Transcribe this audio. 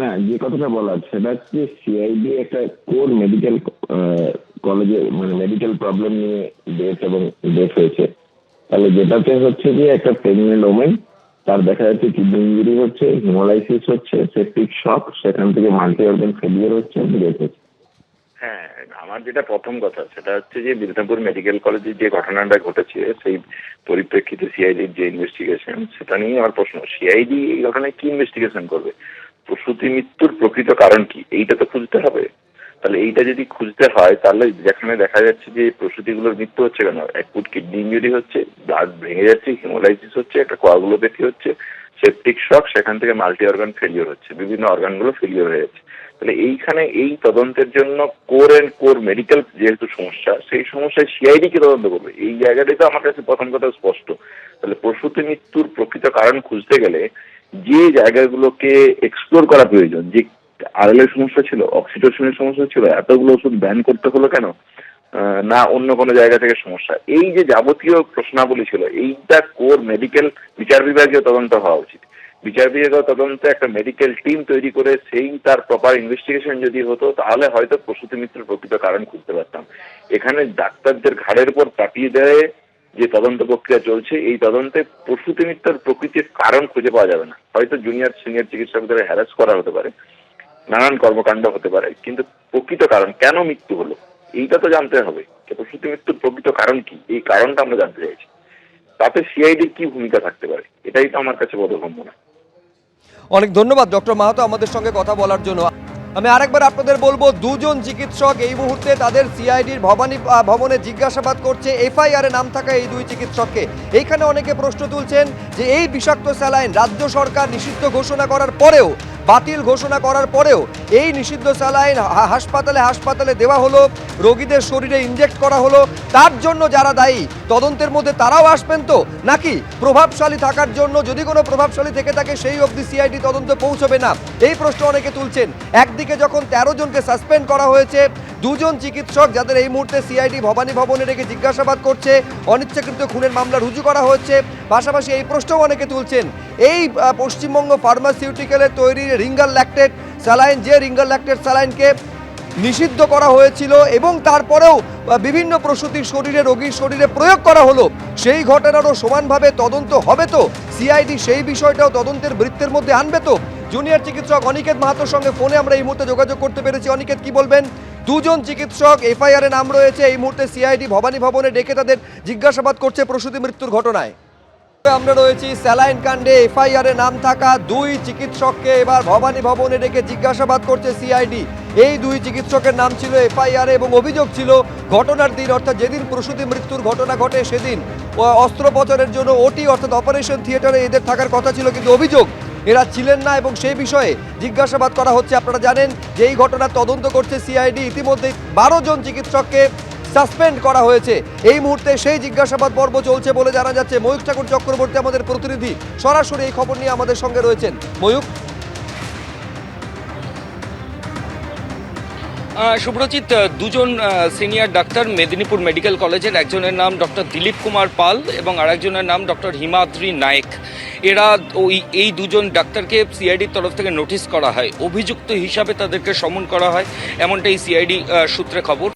না, যে কথাটা বলার সেটা হচ্ছে সিআইডি একটা কোর মেডিকেল কলেজে মানে মেডিকেল প্রবলেম নিয়ে ডেথ এবং ডেথ হয়েছে। তাহলে যেটাতে হচ্ছে যে একটা প্রেগনেন্ট ওমেন তার দেখা যাচ্ছে কিডনি ইঞ্জুরি হচ্ছে হিমোলাইসিস হচ্ছে সেপ্টিক শক সেখান থেকে মাল্টি অর্গান ফেলিয়ার হচ্ছে ডেথ হচ্ছে। হ্যাঁ আমার যেটা প্রথম কথা, সেটা হচ্ছে যে বিদ্যাপুর মেডিকেল কলেজে যে ঘটনাটা ঘটেছে, সেই পরিপ্রেক্ষিতে সিআইডির যে ইনভেস্টিগেশন সেটা নিয়ে আমার প্রশ্ন সিআইডি এই ঘটনায় কি ইনভেস্টিগেশন করবে? প্রসূতি মৃত্যুর প্রকৃত কারণ কি? এইটা তো খুঁজতে হবে। তাহলে এইটা যদি খুঁজতে হয়, তাহলে যেখানে দেখা যাচ্ছে যে প্রসূতি প্রসূতিগুলোর মৃত্যু হচ্ছে কেন? ফুট কিডনি ইঞ্জুরি হচ্ছে, ব্লাড ভেঙে যাচ্ছে, হিমোলাইসিস হচ্ছে, একটা কোয়াগুলোপ্যাথি হচ্ছে, সেপটিক শক, সেখান থেকে মাল্টি অর্গান ফেলিওর হচ্ছে, বিভিন্ন অর্গানগুলো ফেলিওর হয়ে যাচ্ছে। তাহলে এইখানে এই তদন্তের জন্য কোর অ্যান্ড কোর মেডিকেল যেহেতু সমস্যা, সেই সমস্যায় সিআইডি কে তদন্ত করবে? এই জায়গাটাই তো আমার কাছে প্রথম কথা স্পষ্ট। তাহলে প্রসূতি মৃত্যুর প্রকৃত কারণ খুঁজতে গেলে যে জায়গাগুলোকে এক্সপ্লোর করা প্রয়োজন, যে আরএল সমস্যা ছিল অক্সিটোসিনের সমস্যা ছিল, এতগুলো ওষুধ ব্যান করতে হলো কেন? না অন্য কোনো জায়গা থেকে সমস্যা। এই যে যাবতীয় প্রশ্নাবলী ছিল, এইটা কোর মেডিকেল বিচার বিভাগীয় তদন্ত হওয়া উচিত। বিচার বিভাগীয় তদন্তে একটা মেডিকেল টিম তৈরি করে সেই তার প্রপার ইনভেস্টিগেশন যদি হতো, তাহলে হয়তো প্রসূতি মৃত্যুর প্রকৃত কারণ খুঁজতে পারতাম। এখানে ডাক্তারদের ঘাড়ের উপর চাপিয়ে দেয় যে তদন্ত প্রক্রিয়া চলছে, এই তদন্তে প্রসূতি মৃত্যুর প্রকৃতির কারণ খুঁজে পাওয়া যাবে না। হয়তো জুনিয়র সিনিয়র চিকিৎসকদের হ্যারাস করা হতে পারে, নানান কর্মকাণ্ড হতে পারে, কিন্তু প্রকৃত কারণ, কেন মৃত্যু হলো? এইটা তো জানতে হবে। যে প্রসূতি মৃত্যুর প্রকৃত কারণ কি? এই কারণটা আমরা জানতে চাইছি। তাতে সিআইডির কি ভূমিকা থাকতে পারে? এটাই তো আমার কাছে বোধগম্য না। অনেক ধন্যবাদ, ডক্টর মাহাতো আমাদের সঙ্গে কথা বলার জন্য। আমি আরেকবার আপনাদের বলব, দুজন চিকিৎসক এই মুহূর্তে তাদের সিআইডির ভবানী ভবনে জিজ্ঞাসাবাদ করছে। এফআইআর নাম থাকা এই দুই চিকিৎসককে। এইখানে অনেকে প্রশ্ন তুলছেন যে, এই বিষাক্ত স্যালাইন রাজ্য সরকার নিষিদ্ধ ঘোষণা করার পরেও বাতিল ঘোষণা করার পরেও এই নিষিদ্ধ স্যালাইন হাসপাতালে হাসপাতালে দেওয়া হলো, রোগীদের শরীরে ইনজেক্ট করা হলো, তার জন্য যারা দায়ী, তদন্তের মধ্যে তারাও আসবেন তো? নাকি প্রভাবশালী থাকার জন্য যদি কোনো প্রভাবশালী থেকে থাকে, সেই অবধি সিআইডি তদন্ত পৌঁছবে না? এই প্রশ্ন অনেকে তুলছেন। একদিকে যখন তেরো জনকে সাসপেন্ড করা হয়েছে দুজন চিকিৎসক যাদের এই মুহূর্তে সিআইডি ভবানী ভবনে রেখে জিজ্ঞাসাবাদ করছে, অনিচ্ছাকৃত খুনের মামলা রুজু করা হচ্ছে, পাশাপাশি এই প্রশ্নও অনেকে তুলছেন, এই পশ্চিমবঙ্গ ফার্মাসিউটিক্যালের তৈরি রিঙ্গাল ল্যাকটেড স্যালাইন, যে রিঙ্গাল ল্যাকটেড স্যালাইনকে নিষিদ্ধ করা হয়েছিল এবং তারপরেও বিভিন্ন প্রসূতির শরীরে, রোগীর শরীরে প্রয়োগ করা হলো, সেই ঘটনারও সমানভাবে তদন্ত হবে তো? সিআইডি সেই বিষয়টাও তদন্তের বৃত্তের মধ্যে আনবে তো? জুনিয়র চিকিৎসক অনিকেত মাহাতোর সঙ্গে ফোনে আমরা এই মুহূর্তে যোগাযোগ করতে পেরেছি। অনিকেত, কি বলবেন? দুজন চিকিৎসক এফআইআর নাম রয়েছে। এই মুহূর্তে সিআইডি ভবানী ভবনে ডেকে তাদের জিজ্ঞাসাবাদ করছে প্রসূতি মৃত্যুর ঘটনায়। আমরা রয়েছি স্যালাইন কাণ্ডে। এফআইআর নাম থাকা দুই চিকিৎসককে এবার ভবানী ভবনে ডেকে জিজ্ঞাসাবাদ করছে সিআইডি। এই দুই চিকিৎসকের নাম ছিল এফআইআর এবং অভিযোগ ছিল ঘটনার দিন, অর্থাৎ যেদিন প্রসূতি মৃত্যুর ঘটনা ঘটে সেদিন অস্ত্রোপচারের জন্য ওটি, অর্থাৎ অপারেশন থিয়েটারে এদের থাকার কথা ছিল, কিন্তু অভিযোগ এরা ছিলেন না এবং সেই বিষয়ে জিজ্ঞাসাবাদ করা হচ্ছে। আপনারা জানেন যে এই ঘটনার তদন্ত করছে সিআইডি। ইতিমধ্যে বারো জন চিকিৎসককে সাসপেন্ড করা হয়েছে। এই মুহূর্তে সেই জিজ্ঞাসাবাদ পর্ব চলছে বলে জানা যাচ্ছে। ময়ূক ঠাকুর চক্রবর্তী আমাদের প্রতিনিধি। সরাসরি এই খবর নিয়ে আমাদের সঙ্গে রয়েছেন। ময়ূক আহ, দুজন সিনিয়র ডাক্তার মেদিনীপুর মেডিকেল কলেজের একজনের নাম ডক্টর দিলীপ কুমার পাল এবং আরেকজনের নাম ডক্টর হিমাদ্রি নায়েক। এরা ওই এই দুজন ডাক্তারকে সিআইডির তরফ থেকে নোটিশ করা হয়। অভিযুক্ত হিসাবে তাদেরকে সমন করা হয়। এমনটাই সিআইডি সূত্রে খবর।